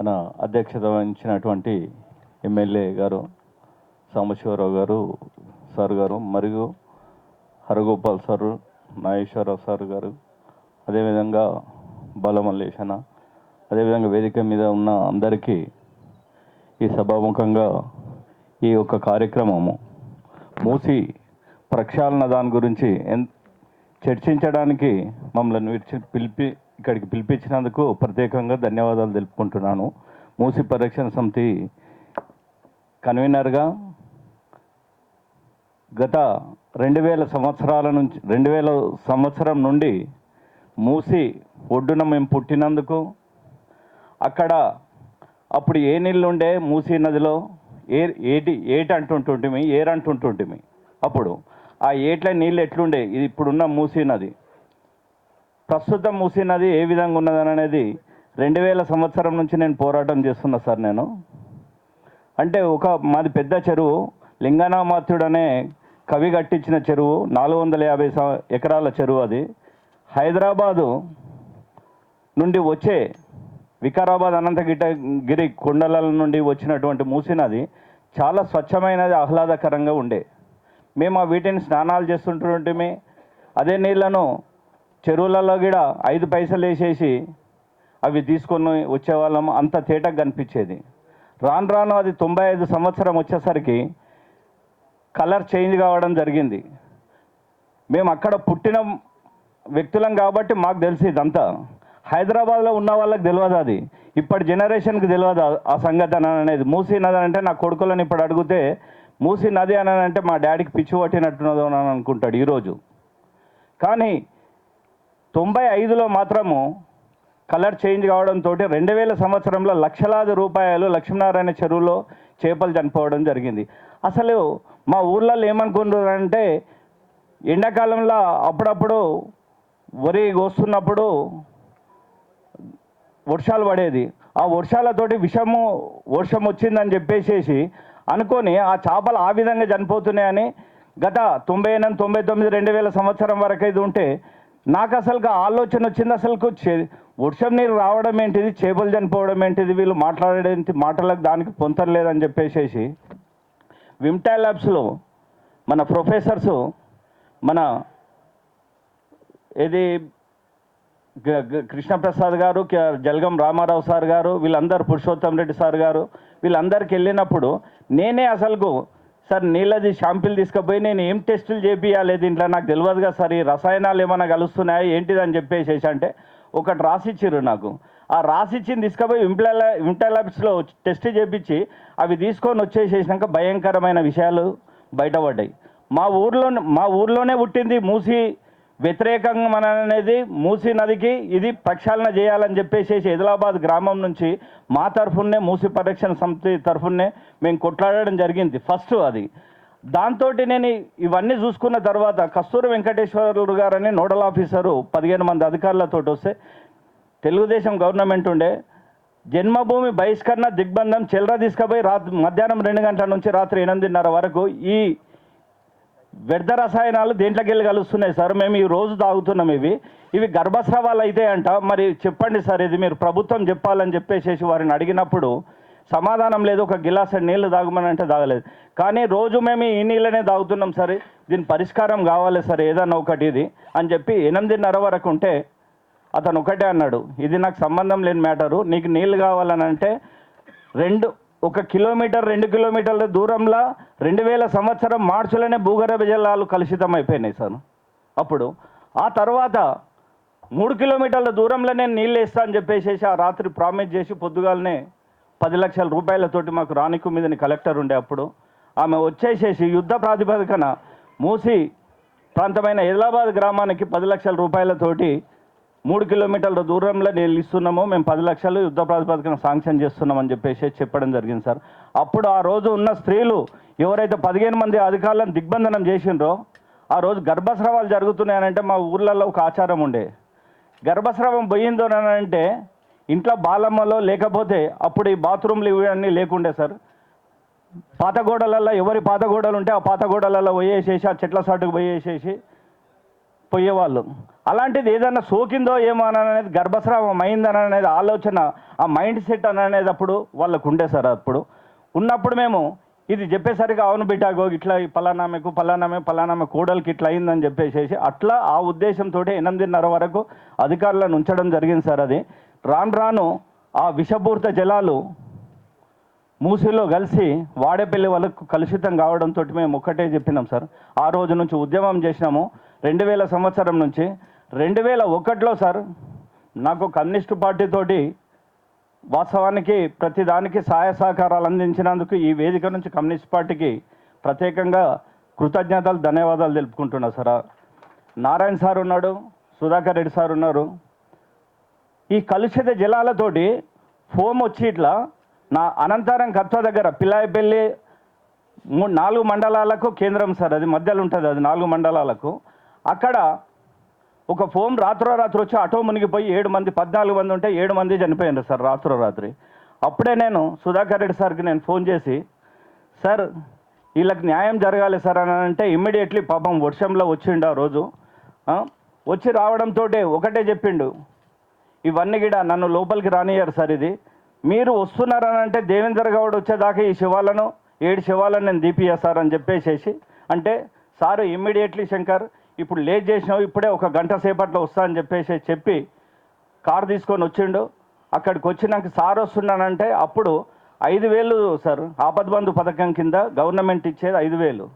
మన అధ్యక్షత వహించినటువంటి ఎమ్మెల్యే గారు సాంబశివరావు గారు సార్ గారు మరియు హరగోపాల్ సారు నాగేశ్వరరావు సార్ గారు అదేవిధంగా బాలమల్లేశన అదేవిధంగా వేదిక మీద ఉన్న అందరికీ ఈ సభాముఖంగా ఈ యొక్క కార్యక్రమము మూసి ప్రక్షాళన దాని గురించి ఎన్ చర్చించడానికి మమ్మల్ని పిలిపి ఇక్కడికి పిలిపించినందుకు ప్రత్యేకంగా ధన్యవాదాలు తెలుపుకుంటున్నాను. మూసి పరిరక్షణ సమితి కన్వీనర్గా గత రెండు వేల సంవత్సరాల నుంచి రెండు వేల సంవత్సరం నుండి మూసి ఒడ్డున మేము పుట్టినందుకు అక్కడ అప్పుడు ఏ నీళ్ళు ఉండే మూసీ నదిలో? ఏ ఏటి ఏటి అంటుంటుంటిమి ఏరంటుంటుంటిమి? అప్పుడు ఆ ఏట్ల నీళ్ళు ఎట్లుండే? ఇది ఇప్పుడున్న మూసీ నది. ప్రస్తుతం మూసీ నది ఏ విధంగా ఉన్నదని అనేది రెండు వేల సంవత్సరం నుంచి నేను పోరాటం చేస్తున్నా సార్ నేను. అంటే ఒక మాది పెద్ద చెరువు లింగనామాత్యుడు అనే కవి కట్టించిన చెరువు నాలుగు వందల యాభై ఎకరాల చెరువు అది. హైదరాబాదు నుండి వచ్చే వికారాబాద్ అనంతగిట గిరి కొండల నుండి వచ్చినటువంటి మూసీ నది చాలా స్వచ్ఛమైనది ఆహ్లాదకరంగా ఉండే. మేము ఆ వీటిని స్నానాలు చేస్తుంటుంటే అదే నీళ్ళను చెరువులలో కూడా ఐదు పైసలు వేసేసి అవి తీసుకొని వచ్చేవాళ్ళం. అంత తేటగా కనిపించేది. రాను రాను అది తొంభై ఐదు సంవత్సరం వచ్చేసరికి కలర్ చేంజ్ కావడం జరిగింది. మేము అక్కడ పుట్టిన వ్యక్తులం కాబట్టి మాకు తెలిసి ఇదంతా. హైదరాబాద్లో ఉన్న వాళ్ళకి తెలియదు అది. ఇప్పటి జనరేషన్కి తెలియదు ఆ- సంగతి అని అనేది. మూసీ నది అని అంటే నా కొడుకులను ఇప్పుడు అడిగితే మూసీ నది అని అంటే మా డాడీకి పిచ్చి పట్టినట్టున్నదో అని అనుకుంటాడు ఈరోజు. కానీ తొంభై ఐదులో మాత్రము కలర్ చేంజ్ కావడంతో రెండు వేల సంవత్సరంలో లక్షలాది రూపాయలు లక్ష్మీనారాయణ చెరువులో చేపలు చనిపోవడం జరిగింది. అసలు మా ఊర్లలో అంటే ఎండాకాలంలో అప్పుడప్పుడు వరి కోస్తున్నప్పుడు వర్షాలు పడేది. ఆ వర్షాలతోటి విషము వర్షం వచ్చిందని చెప్పేసేసి అనుకొని ఆ చేపలు ఆ విధంగా చనిపోతున్నాయని గత తొంభై ఎనిమిది తొంభై తొమ్మిది రెండు వేల సంవత్సరం వరకు ఇది ఉంటే నాకు అసలుగా ఆలోచన వచ్చింది అసలు వర్షం నీరు రావడం ఏంటిది? చేపలు చనిపోవడం ఏంటిది? వీళ్ళు మాట్లాడేది మాటలకు దానికి పొంతలేదని చెప్పేసేసి విమ్టా ల్యాబ్స్లో మన ప్రొఫెసర్స్ మన ఏది కృష్ణప్రసాద్ గారు జలగం రామారావు సార్ గారు వీళ్ళందరూ పురుషోత్తం రెడ్డి సార్ గారు వీళ్ళందరికి వెళ్ళినప్పుడు నేనే అసలుకు సార్ నీళ్ళది షాంపిల్ తీసుకుపోయి నేను ఏం టెస్టులు చేపియాలి దీంట్లో నాకు తెలియదు కదా సార్ ఈ రసాయనాలు ఏమైనా కలుస్తున్నాయా? ఏంటిది అని చెప్పేసేసి అంటే ఒకటి రాసిచ్చిర్రు నాకు. ఆ రాసిచ్చింది తీసుకుపోయి ఇంప్లా ఇంప్లా టెస్ట్ చేపించి అవి తీసుకొని వచ్చేసేసినాక భయంకరమైన విషయాలు బయటపడ్డాయి. మా ఊర్లో మా ఊర్లోనే పుట్టింది మూసి వ్యతిరేకంగా మన అనేది మూసీ నదికి ఇది ప్రక్షాళన చేయాలని చెప్పేసి ఆదిలాబాద్ గ్రామం నుంచి మా తరఫునే మూసీ పరిరక్షణ సమితి తరఫునే మేము కొట్లాడడం జరిగింది. ఫస్ట్ అది. దాంతో నేను ఇవన్నీ చూసుకున్న తర్వాత కస్తూరి వెంకటేశ్వరరావు గారని నోడల్ ఆఫీసరు పదిహేను మంది అధికారులతో వస్తే తెలుగుదేశం గవర్నమెంట్ ఉండే జన్మభూమి బహిష్కరణ దిగ్బంధం చెల్లర తీసుకుపోయి రాత్రి మధ్యాహ్నం రెండు గంటల నుంచి రాత్రి ఎనిమిదిన్నర వరకు ఈ వ్యర్థ రసాయనాలు దేంట్లోకి వెళ్ళి కలుస్తున్నాయి సార్? మేము ఈ రోజు తాగుతున్నాం ఇవి. ఇవి గర్భస్రావాలు అయితే అంట. మరి చెప్పండి సార్ ఇది మీరు ప్రభుత్వం చెప్పాలని చెప్పేసి వారిని అడిగినప్పుడు సమాధానం లేదు. ఒక గిలాస నీళ్ళు తాగమని అంటే తాగలేదు. కానీ రోజు మేము ఈ నీళ్ళనే తాగుతున్నాం సరే. దీని పరిష్కారం కావాలి సార్ ఏదన్నా ఒకటి ఇది అని చెప్పి ఎనిమిదిన్నర వరకు ఉంటే అతను ఒకటే అన్నాడు. ఇది నాకు సంబంధం లేని మ్యాటరు. నీకు నీళ్ళు కావాలని అంటే రెండు ఒక కిలోమీటర్ రెండు కిలోమీటర్ల దూరంలో రెండు వేల సంవత్సరం మార్చిలోనే భూగర్భ జలాలు కలుషితం అయిపోయినాయి సార్. అప్పుడు ఆ తర్వాత మూడు కిలోమీటర్ల దూరంలోనే నీళ్ళు వేస్తా అని చెప్పేసేసి ఆ రాత్రి ప్రామిస్ చేసి పొద్దుగాలనే పది లక్షల రూపాయలతోటి మాకు రాణికు మీదని కలెక్టర్ ఉండే అప్పుడు ఆమె వచ్చేసేసి యుద్ధ ప్రాతిపదికన మూసి ప్రాంతమైన హైదరాబాద్ గ్రామానికి పది లక్షల రూపాయలతోటి మూడు కిలోమీటర్ల దూరంలో నేను ఇస్తున్నాము మేము పది లక్షలు యుద్ధ ప్రాతిపదికన శాంక్షన్ చేస్తున్నామని చెప్పేసి చెప్పడం జరిగింది సార్. అప్పుడు ఆ రోజు ఉన్న స్త్రీలు ఎవరైతే పదిహేను మంది అధికారులను దిగ్బంధనం చేసిండ్రో ఆ రోజు గర్భస్రావాలు జరుగుతున్నాయనంటే మా ఊర్లలో ఒక ఆచారం ఉండే. గర్భస్రావం పోయిందో అంటే ఇంట్లో బాలమ్మలో లేకపోతే అప్పుడు ఈ బాత్రూమ్లు ఇవన్నీ లేకుండే సార్. పాత గోడలలో ఎవరి పాత గోడలు ఉంటే ఆ పాత గోడలలో పోయేసేసి ఆ చెట్ల సాటుకు పోయేసేసి పోయేవాళ్ళు. అలాంటిది ఏదైనా సోకిందో ఏమో అనేది గర్భస్రావం అయిందని అనేది ఆలోచన ఆ మైండ్ సెట్ అని అనేది అప్పుడు వాళ్ళకు ఉండే సార్ అప్పుడు. ఉన్నప్పుడు మేము ఇది చెప్పేసరికి అవును బిడ్డాగో ఇట్లా పలానామెకు పలానామె పలానామె కోడలికి ఇట్లా అయిందని చెప్పేసేసి అట్లా ఆ ఉద్దేశంతో ఎనిమిదిన్నర వరకు అధికారులను ఉంచడం జరిగింది సార్ అది. రాను రాను ఆ విషపూరిత జలాలు మూసిలో కలిసి వాడేపల్లి వాళ్ళకు కలుషితం కావడంతో మేము ఒక్కటే చెప్పినాం సార్. ఆ రోజు నుంచి ఉద్యమం చేసినాము. రెండు వేల సంవత్సరం నుంచి రెండు వేల ఒకటిలో సార్ నాకు కమ్యూనిస్టు పార్టీతోటి వాస్తవానికి ప్రతిదానికి సహాయ సహకారాలు అందించినందుకు ఈ వేదిక నుంచి కమ్యూనిస్ట్ పార్టీకి ప్రత్యేకంగా కృతజ్ఞతలు ధన్యవాదాలు తెలుపుకుంటున్నా సార్. నారాయణ సార్ ఉన్నాడు సుధాకర్ రెడ్డి సార్ ఉన్నారు. ఈ కలుషిత జలాలతోటి ఫోమ్ వచ్చి ఇట్లా నా అనంతరం కత్వ దగ్గర పిల్లాయిపల్లి మూడు నాలుగు మండలాలకు కేంద్రం సార్ అది మధ్యలో ఉంటుంది అది నాలుగు మండలాలకు. అక్కడ ఒక ఫోన్ రాత్రో రాత్రి వచ్చి ఆటో మునిగిపోయి ఏడు మంది పద్నాలుగు మంది ఉంటే ఏడు మంది చనిపోయారు సార్ రాత్రో రాత్రి. అప్పుడే నేను సుధాకర్ రెడ్డి సార్కి నేను ఫోన్ చేసి సార్ వీళ్ళకి న్యాయం జరగాలి సార్ అని అంటే ఇమ్మీడియట్లీ పాపం వర్షంలో వచ్చిండు ఆ రోజు. వచ్చి రావడంతో ఒకటే చెప్పిండు. ఇవన్నీ కూడా నన్ను లోపలికి రానియ్యారు సార్ ఇది. మీరు వస్తున్నారని అంటే దేవేంద్ర గౌడ్ వచ్చేదాకా ఈ శివాలను ఏడు శివాలను నేను దీపియా సార్ అని చెప్పేసేసి అంటే సారు ఇమ్మీడియట్లీ శంకర్ ఇప్పుడు లేట్ చేసినావు ఇప్పుడే ఒక గంట సేపట్లో వస్తా అని చెప్పేసి చెప్పి కారు తీసుకొని వచ్చిండు. అక్కడికి వచ్చినాక సార్ వస్తున్నానంటే అప్పుడు ఐదు వేలు సార్ ఆపద్బంధు పథకం కింద గవర్నమెంట్ ఇచ్చేది ఐదు వేలు.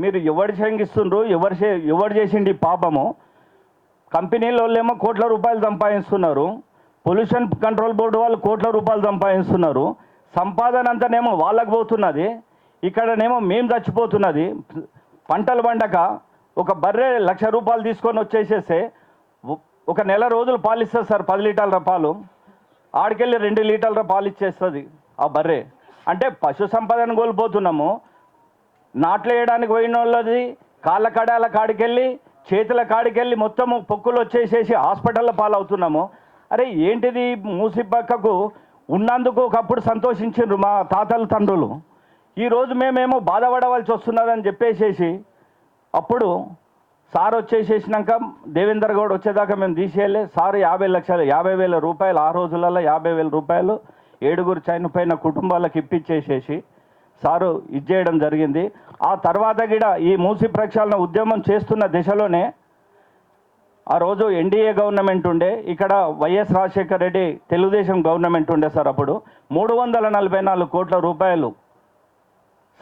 మీరు ఎవరు శంకిస్తుండ్రు ఎవరు చే ఎవరు చేసిండి పాపము? కంపెనీల వాళ్ళేమో కోట్ల రూపాయలు సంపాదిస్తున్నారు. పొల్యూషన్ కంట్రోల్ బోర్డు వాళ్ళు కోట్ల రూపాయలు సంపాదిస్తున్నారు. సంపాదన అంతానేమో వాళ్ళకు పోతున్నది. ఇక్కడనేమో మేము చచ్చిపోతున్నది. పంటలు పండక ఒక బర్రె లక్ష రూపాయలు తీసుకొని వచ్చేసేస్తే ఒక నెల రోజులు పాలు ఇస్తుంది సార్ పది లీటర్ల పాలు. ఆడికెళ్ళి రెండు లీటర్ల పాలు ఇచ్చేస్తుంది ఆ బర్రె. అంటే పశు సంపదను కోల్పోతున్నాము. నాట్లు వేయడానికి పోయిన వాళ్ళది కాళ్ళ కడాల కాడికెళ్ళి చేతుల కాడికెళ్ళి మొత్తము పొక్కులు వచ్చేసేసి హాస్పిటల్లో పాలవుతున్నాము. అరే ఏంటిది మూసి పక్కకు? ఉన్నందుకు ఒకప్పుడు సంతోషించిండ్రు మా తాతలు తండ్రులు. ఈరోజు మేమేమో బాధపడవలసి వస్తున్నదని చెప్పేసేసి అప్పుడు సార్ వచ్చేసేసినాక దేవేందర్ గౌడ్ వచ్చేదాకా మేము తీసేయలే. సార్ యాభై లక్షలు యాభై వేల రూపాయలు ఆ రోజులలో యాభై వేల రూపాయలు ఏడుగురు చనిపోయిన కుటుంబాలకు ఇప్పించేసేసి సారు ఇచ్చేయడం జరిగింది. ఆ తర్వాత కూడా ఈ మూసి ప్రక్షాళన ఉద్యమం చేస్తున్న దిశలోనే ఆ రోజు ఎన్డీఏ గవర్నమెంట్ ఉండే ఇక్కడ వైఎస్ రాజశేఖర రెడ్డి తెలుగుదేశం గవర్నమెంట్ ఉండే సార్ అప్పుడు. మూడు వందల నలభై నాలుగు కోట్ల రూపాయలు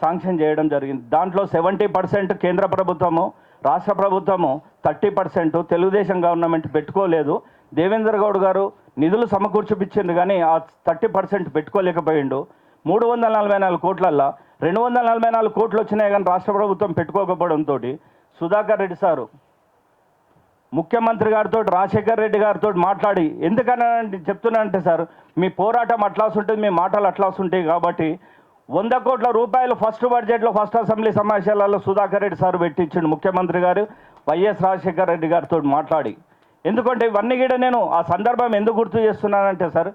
శాంక్షన్ చేయడం జరిగింది. దాంట్లో సెవెంటీ పర్సెంట్ కేంద్ర ప్రభుత్వము రాష్ట్ర ప్రభుత్వము థర్టీ పర్సెంట్ తెలుగుదేశం గవర్నమెంట్ పెట్టుకోలేదు. దేవేంద్ర గౌడ్ గారు నిధులు సమకూర్చిపించిండు కానీ ఆ థర్టీ పర్సెంట్ పెట్టుకోలేకపోయిండు. మూడు వందల నలభై నాలుగు కోట్లల్లో రెండు వందల నలభై నాలుగు కోట్లు వచ్చినాయి కానీ రాష్ట్ర ప్రభుత్వం పెట్టుకోకపోవడంతో సుధాకర్ రెడ్డి సారు ముఖ్యమంత్రి గారితో రాజశేఖర్ రెడ్డి గారితో మాట్లాడి. ఎందుకని చెప్తున్నానంటే సార్ మీ పోరాటం అట్లాసుంటుంది మీ మాటలు అట్లాసుంటాయి కాబట్టి వంద కోట్ల రూపాయలు ఫస్ట్ బడ్జెట్లో ఫస్ట్ అసెంబ్లీ సమావేశాలలో సుధాకర్ రెడ్డి సార్ పెట్టించిండు ముఖ్యమంత్రి గారు వైఎస్ రాజశేఖర రెడ్డి గారితో మాట్లాడి. ఎందుకంటే ఇవన్నీ కూడా నేను ఆ సందర్భం ఎందుకు గుర్తు చేస్తున్నానంటే సార్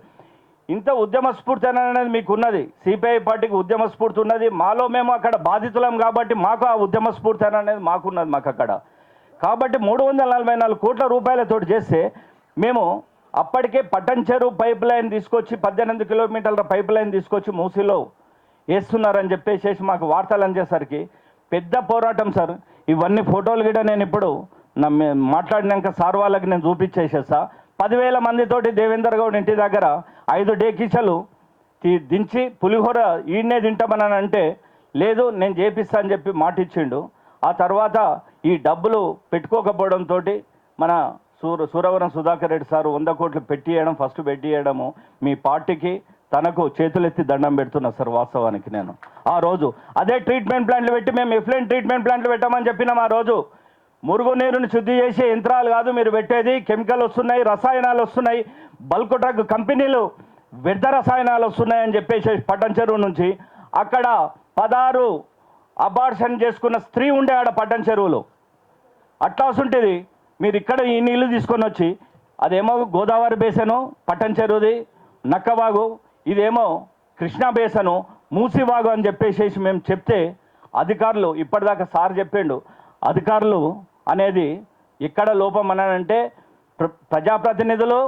ఇంత ఉద్యమ స్ఫూర్తి అనేది మీకు ఉన్నది సిపిఐ పార్టీకి ఉద్యమ స్ఫూర్తి ఉన్నది. మాలో మేము అక్కడ బాధితులం కాబట్టి మాకు ఆ ఉద్యమ స్ఫూర్తి అనేది మాకున్నది మాకు అక్కడ. కాబట్టి మూడు వందల నలభై నాలుగు కోట్ల రూపాయలతోటి చేస్తే మేము అప్పటికే పట్టంచెరు పైప్ లైన్ తీసుకొచ్చి పద్దెనిమిది కిలోమీటర్ల పైప్ లైన్ తీసుకొచ్చి మూసిలో వేస్తున్నారని చెప్పేసి మాకు వార్తలు అందేసరికి పెద్ద పోరాటం సార్. ఇవన్నీ ఫోటోలు కూడా నేను ఇప్పుడు నా మాట్లాడినాక సార్ వాళ్ళకి నేను చూపించేసేస్తా. పదివేల మందితోటి దేవేందర్ గౌడ్ ఇంటి దగ్గర ఐదు డేకిచలు తీ- దించి పులిహోర ఈయన్నే తింటామని అంటే లేదు నేను చేపిస్తా అని చెప్పి మాట ఇచ్చిండు ఆ తర్వాత ఈ డబ్బులు పెట్టుకోకపోవడంతో మన సూర సూరవరం సుధాకర్ రెడ్డి సార్ వంద కోట్లు పెట్టియడం ఫస్ట్ పెట్టియడము మీ పార్టీకి తనకు చేతులెత్తి దండం పెడుతున్నా సార్ వాస్తవానికి నేను. ఆ రోజు అదే ట్రీట్మెంట్ ప్లాంట్లు పెట్టి మేము ఎఫ్లైన్ ట్రీట్మెంట్ ప్లాంట్లు పెట్టామని చెప్పినాం ఆ రోజు. మురుగునీరుని శుద్ధి చేసే యంత్రాలు కాదు మీరు పెట్టేది. కెమికల్ వస్తున్నాయి రసాయనాలు వస్తున్నాయి. బల్క్ ట్రక్ కంపెనీలు వ్యర్థ రసాయనాలు వస్తున్నాయని చెప్పేసి పట్టం చెరువు నుంచి అక్కడ పదహారు అబార్షన్ చేసుకున్న స్త్రీ ఉండే ఆడ పట్టణ చెరువులు. అట్లా మీరు ఇక్కడ ఈ నీళ్ళు తీసుకొని వచ్చి అదేమో గోదావరి బేసను పట్టం చెరువుది నక్కబాగు ఇదేమో కృష్ణా బేసను మూసివాగు అని చెప్పేసి మేము చెప్తే అధికారులు ఇప్పటిదాకా సార్ చెప్పిండు. అధికారులు అనేది ఎక్కడ లోపం అనంటే ప్ర ప్రజాప్రతినిధులు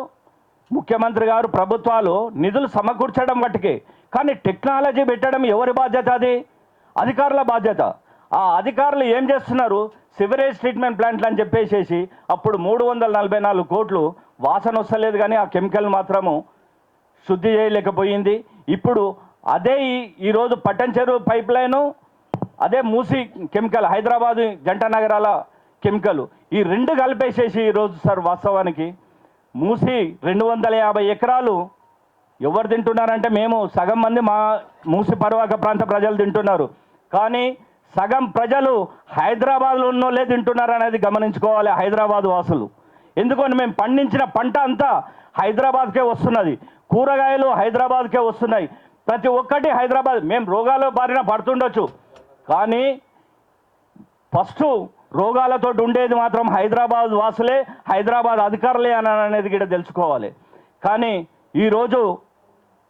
ముఖ్యమంత్రి గారు ప్రభుత్వాలు నిధులు సమకూర్చడం మట్టుకే కానీ టెక్నాలజీ పెట్టడం ఎవరి బాధ్యత అది? అధికారుల బాధ్యత. ఆ అధికారులు ఏం చేస్తున్నారు? సివరేజ్ ట్రీట్మెంట్ ప్లాంట్లు అని చెప్పేసేసి అప్పుడు మూడు వందల నలభై నాలుగు కోట్లు వాసన వస్తలేదు కానీ ఆ కెమికల్ మాత్రము శుద్ధి చేయలేకపోయింది. ఇప్పుడు అదే ఈరోజు పట్టణ చెరువు పైప్ లైను అదే మూసి కెమికల్ హైదరాబాదు జంట నగరాల కెమికల్ ఈ రెండు కలిపేసేసి ఈరోజు సార్ వాస్తవానికి మూసి రెండు వందల యాభై ఎకరాలు ఎవరు తింటున్నారంటే మేము సగం మంది మా మూసి పర్వాక ప్రాంత ప్రజలు తింటున్నారు. కానీ సగం ప్రజలు హైదరాబాద్లో ఉన్నోళ్ళే తింటున్నారు అనేది గమనించుకోవాలి హైదరాబాద్ వాసులు. ఎందుకని మేము పండించిన పంట అంతా హైదరాబాద్కే వస్తున్నది. కూరగాయలు హైదరాబాద్కే వస్తున్నాయి. ప్రతి ఒక్కటి హైదరాబాద్. మేము రోగాల బారిన పడుతుండొచ్చు. కానీ ఫస్ట్ రోగాలతో ఉండేది మాత్రం హైదరాబాద్ వాసులే హైదరాబాద్ అధికారులే అని అనేది కూడా తెలుసుకోవాలి. కానీ ఈరోజు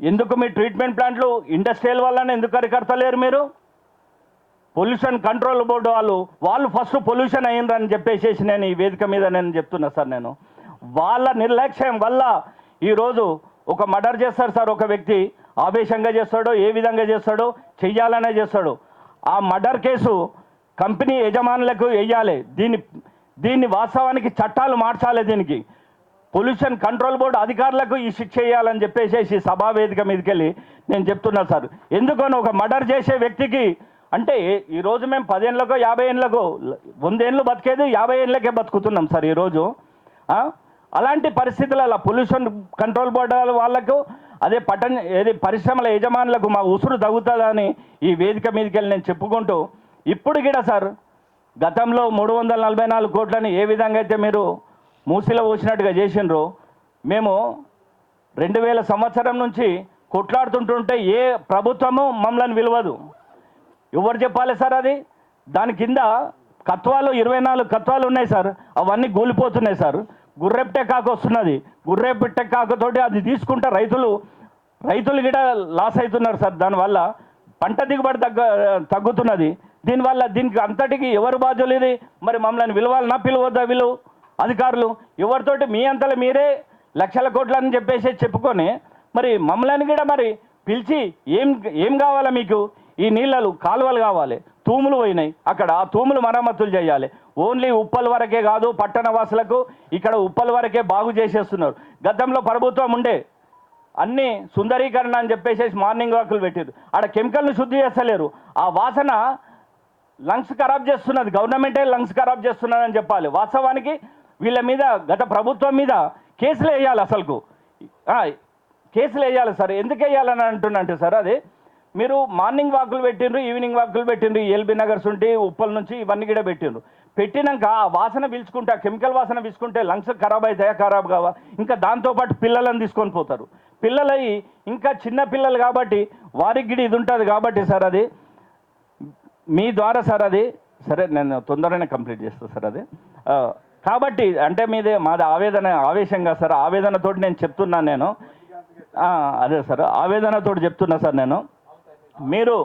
ఎందుకు మీ ట్రీట్మెంట్ ప్లాంట్లు ఇండస్ట్రియల్ వల్లనే ఎందుకు అరికడతలేరు మీరు? పొల్యూషన్ కంట్రోల్ బోర్డు వాళ్ళు వాళ్ళు ఫస్ట్ పొల్యూషన్ అయ్యిందని చెప్పేసేసి నేను ఈ వేదిక మీద నేను చెప్తున్నా సార్ నేను. వాళ్ళ నిర్లక్ష్యం వల్ల ఈరోజు ఒక మర్డర్ చేస్తారు సార్ ఒక వ్యక్తి. ఆవేశంగా చేస్తాడో ఏ విధంగా చేస్తాడో చెయ్యాలనే చేస్తాడు. ఆ మర్డర్ కేసు కంపెనీ యజమానులకు వేయాలి. దీన్ని దీన్ని వాస్తవానికి చట్టాలు మార్చాలి దీనికి. పొల్యూషన్ కంట్రోల్ బోర్డు అధికారులకు ఈ శిక్ష చేయాలని చెప్పేసి సభా వేదిక మీదకి వెళ్ళి నేను చెప్తున్నా సార్. ఎందుకని ఒక మర్డర్ చేసే వ్యక్తికి అంటే ఈరోజు మేము పదేళ్ళకో యాభై ఏళ్ళకో వందేళ్ళు బతికేది యాభై ఏళ్ళకే బతుకుతున్నాం సార్ ఈరోజు అలాంటి పరిస్థితులలో పొల్యూషన్ కంట్రోల్ బోర్డు వాళ్ళకు అదే పట్టణ ఏది పరిశ్రమల యజమానులకు మా ఉసురు తగ్గుతుందని ఈ వేదిక మీదకి వెళ్ళి నేను చెప్పుకుంటూ ఇప్పుడు కూడా సార్ గతంలో మూడు వందల నలభై నాలుగు కోట్లని ఏ విధంగా అయితే మీరు మూసిలో పోసినట్టుగా చేసిండ్రో మేము రెండు వేల సంవత్సరం నుంచి కొట్లాడుతుంటుంటే ఏ ప్రభుత్వము మమ్మల్ని విలువదు. ఎవరు చెప్పాలి సార్ అది? దాని కింద కత్వాలు ఇరవై నాలుగు కత్వాలు ఉన్నాయి సార్ అవన్నీ కూలిపోతున్నాయి సార్. గుర్రెప్టే కాకు వస్తున్నది. గుర్రెప్టే కాకతోటి అది తీసుకుంటే రైతులు రైతులు కూడా లాస్ అవుతున్నారు సార్. దానివల్ల పంట దిగుబడి తగ్గ తగ్గుతున్నది. దీనివల్ల దీనికి అంతటికి ఎవరు బాధ్యులు ఇది? మరి మమ్మల్ని విలువాలన్నా పిలువద్దా విలువ అధికారులు? ఎవరితోటి మీ అంతలో మీరే లక్షల కోట్లని చెప్పేసి చెప్పుకొని మరి మమ్మల్ని కూడా మరి పిలిచి ఏం ఏం కావాలా మీకు? ఈ నీళ్ళలు కాలువలు కావాలి. తూములు పోయినాయి. అక్కడ ఆ తూములు మరమ్మతులు చేయాలి. ఓన్లీ ఉప్పల వరకే కాదు పట్టణ వాసులకు ఇక్కడ ఉప్పల వరకే బాగు చేసేస్తున్నారు. గతంలో ప్రభుత్వం ఉండే. అన్ని సుందరీకరణ అని చెప్పేసి మార్నింగ్ వాకులు పెట్టారు ఆడ కెమికల్ని శుద్ధి చేస్తలేరు. ఆ వాసన లంగ్స్ ఖరాబ్ చేస్తున్నది. గవర్నమెంటే లంగ్స్ ఖరాబ్ చేస్తున్నదని చెప్పాలి. వాస్తవానికి వీళ్ళ మీద గత ప్రభుత్వం మీద కేసులు వేయాలి అసలుకు. కేసులు వేయాలి సార్. ఎందుకు వేయాలని అంటున్నంటే సార్ అది మీరు మార్నింగ్ వాకులు పెట్టిండ్రు ఈవినింగ్ వాకులు పెట్టిండ్రు ఎల్బీ నగర్స్ ఉంటే ఉప్పల్ నుంచి ఇవన్నీ కూడా పెట్టిండ్రు. పెట్టినాక ఆ వాసన పీల్చుకుంటే కెమికల్ వాసన పీల్చుకుంటే లంగ్స్ ఖరాబ్ అవుతాయా ఖరాబ్ కావా? ఇంకా దాంతోపాటు పిల్లలను తీసుకొని పోతారు. పిల్లలై ఇంకా చిన్న పిల్లలు కాబట్టి వారికి గిడి ఇది ఉంటుంది కాబట్టి సార్ అది. మీ ద్వారా సార్ అది. సరే నేను తొందరగానే కంప్లీట్ చేస్తాను సార్ అది. కాబట్టి అంటే మీదే మాది ఆవేదన ఆవేశంగా సార్. ఆవేదనతోటి నేను చెప్తున్నాను నేను. అదే సార్. ఆవేదనతోటి చెప్తున్నా సార్ నేను. మీరు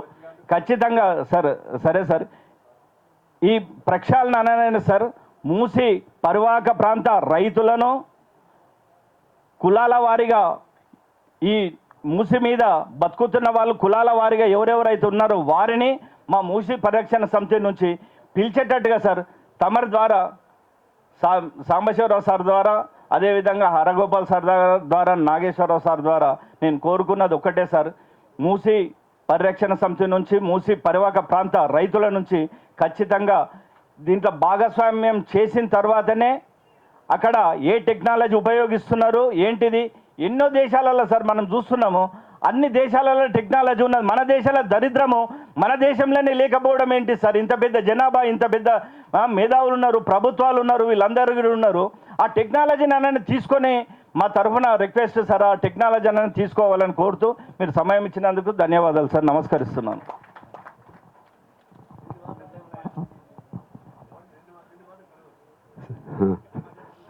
ఖచ్చితంగా సార్ సరే సార్. ఈ ప్రక్షాళన అనగానే సార్ మూసి పరివాహక ప్రాంత రైతులను కులాల వారిగా ఈ మూసి మీద బతుకుతున్న వాళ్ళు కులాల వారిగా ఎవరెవరైతే ఉన్నారో వారిని మా మూసి పరిరక్షణ సమితి నుంచి పిలిచేటట్టుగా సార్ తమరి ద్వారా సా సాంబశివరావు సార్ ద్వారా అదేవిధంగా హరగోపాల్ సార్ ద్వారా- ద్వారా నాగేశ్వరరావు సార్ ద్వారా నేను కోరుకున్నది ఒక్కటే సార్. మూసి పరిరక్షణ సమితి నుంచి మూసి పరివాహక ప్రాంత రైతుల నుంచి ఖచ్చితంగా దీంట్లో భాగస్వామ్యం చేసిన తర్వాతనే అక్కడ ఏ టెక్నాలజీ ఉపయోగిస్తున్నారు ఏంటిది? ఎన్నో దేశాలలో సార్ మనం చూస్తున్నాము అన్ని దేశాలలో టెక్నాలజీ ఉన్నది. మన దేశాల దరిద్రము మన దేశంలోనే లేకపోవడం ఏంటి సార్? ఇంత పెద్ద జనాభా ఇంత పెద్ద మేధావులు ఉన్నారు ప్రభుత్వాలు ఉన్నారు వీళ్ళందరూ కూడా ఉన్నారు. ఆ టెక్నాలజీని అనేది తీసుకొని మా తరఫున రిక్వెస్ట్ సార్ ఆ టెక్నాలజీ అనేది తీసుకోవాలని కోరుతూ మీరు సమయం ఇచ్చినందుకు ధన్యవాదాలు సార్. నమస్కరిస్తున్నాను.